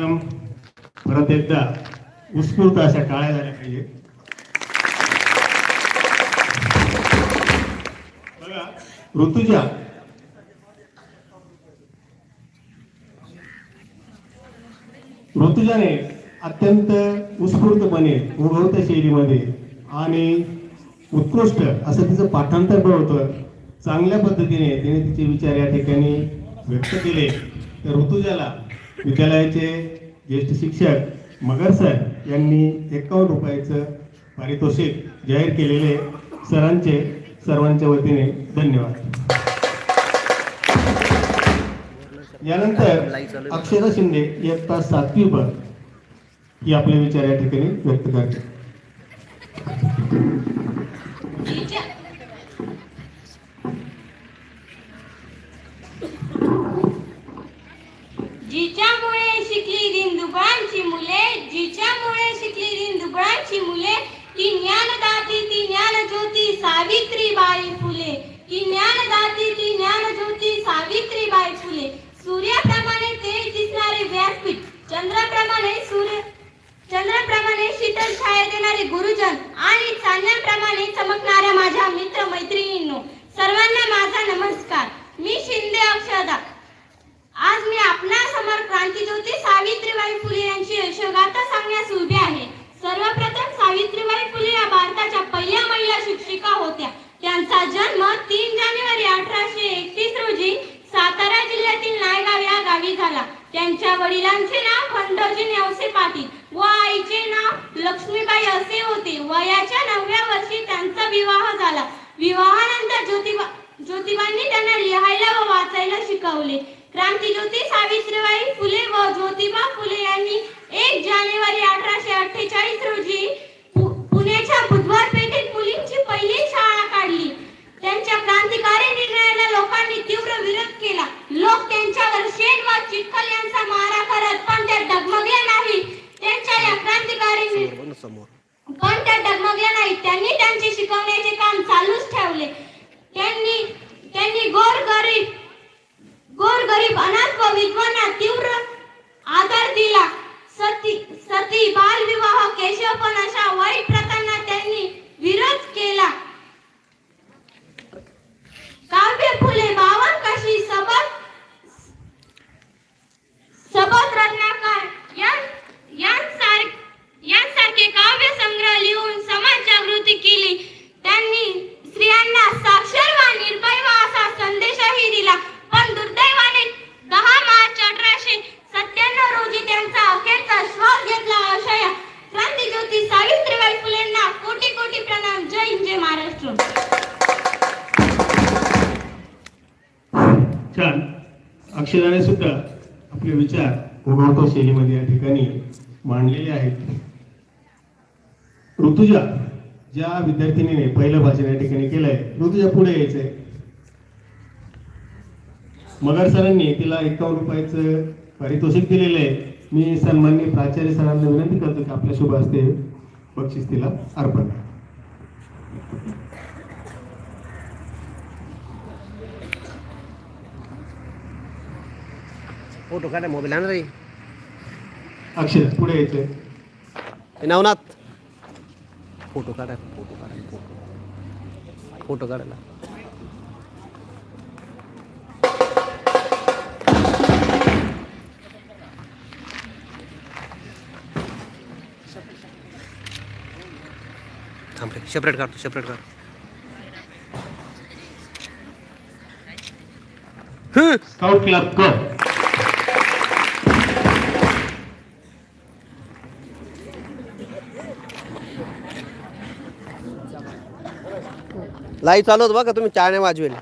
परत एकदा उत्स्फूर्त अशा टाळ्या झाल्या पाहिजे बघा ऋतुजा. ऋतुजाने अत्यंत उत्स्फूर्तपणे उगवत्या शैलीमध्ये आणि उत्कृष्ट असं तिचं पाठांतर पण होतं. चांगल्या पद्धतीने तिने तिचे विचार या ठिकाणी व्यक्त केले. तर ऋतुजाला विद्यालयाचे ज्येष्ठ शिक्षक मगर सर यांनी एकावन्न रुपयाचं पारितोषिक जाहीर केलेले सरांचे सर्वांच्या वतीने धन्यवाद. यानंतर अक्षरा शिंदे इयत्ता सातवी ब ही आपले विचार या ठिकाणी व्यक्त करते जिच्यामुळे शिकली दिनदुबळांची मुले जिच्यामुळे शिकली दिनदुबळांची मुले ती ज्ञानदाती ती ज्ञानज्योती सावित्रीबाई फुले. ती ज्ञानदाती ती ज्ञानज्योती सावित्रीबाई फुले. सूर्याप्रमाणे तेज दिसणारे व्यासपीठ चंद्राप्रमाणे सूर्य चंद्राप्रमाणे शीतल छाया देणारे गुरुजन आणि चांदण्याप्रमाणे चमकणाऱ्या माझ्या मित्र मैत्रिणींनो सर्वांना माझा नमस्कार. मी शिंदे अक्षदा. आज मी आपल्यासमोर क्रांतीज्योती सावित्रीबाई फुले यांची यशोगाथा सांगण्यास उभी आहे. सर्वप्रथम सावित्रीबाई फुले या भारताच्या पहिल्या महिला शिक्षिका होत्या. त्यांचा जन्म तीन जानेवारी अठराशे एकतीस रोजी सातारा जिल्ह्यातील नायगाव या गावी झाला. त्यांच्या वडिलांचे नाव खंडोजी नेवसे पाटील व आईचे नाव लक्ष्मीबाई असे होते. वयाच्या नवव्या वर्षी त्यांचा विवाह झाला. विवाहानंतर ज्योतिबा ज्योतिबांनी त्यांना लिहायला व वाचायला शिकवले. क्रांतीज्योती सावित्रीबाई फुले व ज्योतिबा फुले यांनी एक जानेवारी अठराशे अठ्ठेचाळीस रोजी पुण्याच्या बुधवार पेठेत मुलींची पहिली शाळा काढली. त्यांच्या क्रांतिकारी निर्णयाला लोकांनी तीव्र विरोध केला. लोक त्यांच्यावर शेण व चिखल यांचा मारा करत पण त्या डगमगल्या नाही. त्यांच्या या क्रांतिकारी पण त्या डगमगल्या नाही. त्यांनी त्यांचे शिकवण्याचे काम चालूच ठेवले. त्यांनी त्यांनी गोर गरीब गोर गरीब अनाथ व विधवांना तीव्र आधार दिला सती सती बालविवाह अक्षराने सुद्धा आपले विचार उभवतो शैलीमध्ये या ठिकाणी मांडलेले आहेत. ऋतुजा ज्या विद्यार्थिनीने पहिलं भाषण या ठिकाणी केलंय ऋतुजा पुढे यायचंय. मगर सरांनी तिला एकावन्न रुपयाचं पारितोषिक दिलेलं आहे. मी सन्मान्य प्राचार्य सरांना विनंती करतो की आपल्या शुभ हस्ते बक्षीस तिला अर्पण फोटो काढा मोबाईल आणा रे. अक्षर पुढे ए, नवनाथ. फोटो काढा फोटो काढा फोटो. फोटो काढायला थांब रे सेपरेट काढतो सेपरेट काढ स्काउट क्लब क लाई चालवत बघा तुम्ही चाळण्या वाजवेल.